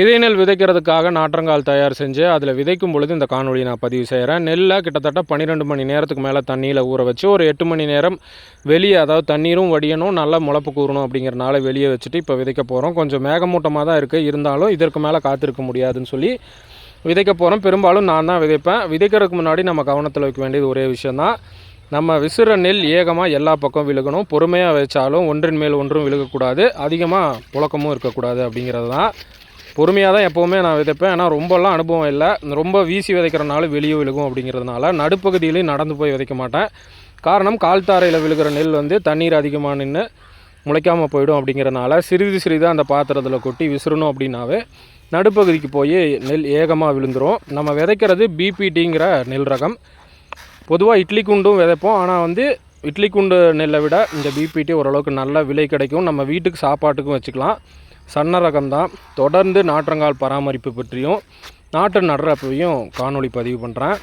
விதை நெல் விதைக்கிறதுக்காக நாற்றங்கால் தயார் செஞ்சு அதில் விதைக்கும் பொழுது இந்த காணொலியை நான் பதிவு செய்கிறேன். நெல்லை கிட்டத்தட்ட பன்னிரெண்டு மணி நேரத்துக்கு மேலே தண்ணியில் ஊற வச்சு ஒரு எட்டு மணி நேரம் வெளியே அதாவது தண்ணீரும் வடியணும் நல்லா முளப்பு கூறணும் அப்படிங்கிறனால வெளியே வச்சுட்டு இப்போ விதைக்க போகிறோம். கொஞ்சம் மேகமூட்டமாக தான் இருக்குது. இருந்தாலும் இதற்கு மேலே காத்திருக்க முடியாதுன்னு சொல்லி விதைக்க போகிறோம். பெரும்பாலும் நான் தான் விதைப்பேன். விதைக்கிறதுக்கு முன்னாடி நம்ம கவனத்தில் வைக்க வேண்டியது ஒரே விஷயந்தான் நம்ம விசிற நெல் ஏகமாக எல்லா பக்கம் விழுகணும். பொறுமையாக வச்சாலும் ஒன்றின் மேல் ஒன்றும் விழுகக்கூடாது. அதிகமாக புழக்கமும் இருக்கக்கூடாது அப்படிங்கிறது தான். பொறுமையாக தான் எப்போவுமே நான் விதைப்பேன். ஆனால் ரொம்பலாம் அனுபவம் இல்லை. ரொம்ப வீசி விதைக்கிறனால வெளியே விழுகும் அப்படிங்கிறதுனால நடுப்பகுதியிலையும் நடந்து போய் விதைக்க மாட்டேன். காரணம் கால்தாரையில் விழுகிற நெல் வந்து தண்ணீர் அதிகமாக நின்று முளைக்காமல் போயிடும் அப்படிங்கிறனால சிறிது சிறிதாக அந்த பாத்திரத்தில் கொட்டி விசிறணும் அப்படின்னாவே நடுப்பகுதிக்கு போய் நெல் ஏகமாக விழுந்துடும் நம்ம விதைக்கிறது பிபிடிங்கிற நெல் ரகம். பொதுவாக இட்லி குண்டும் விதைப்போம். ஆனால் வந்து இட்லி குண்டு நெல்லை விட இந்த பிபிடி ஓரளவுக்கு நல்ல விலை கிடைக்கும். நம்ம வீட்டுக்கு சாப்பாட்டுக்கும் வச்சுக்கலாம். சன்ன ரகம் தான் தொடர்ந்து நாற்றங்கால் பராமரிப்பு பற்றியும் நாற்று நடுறப்பையும் காணொளி பதிவு பண்ணுறேன்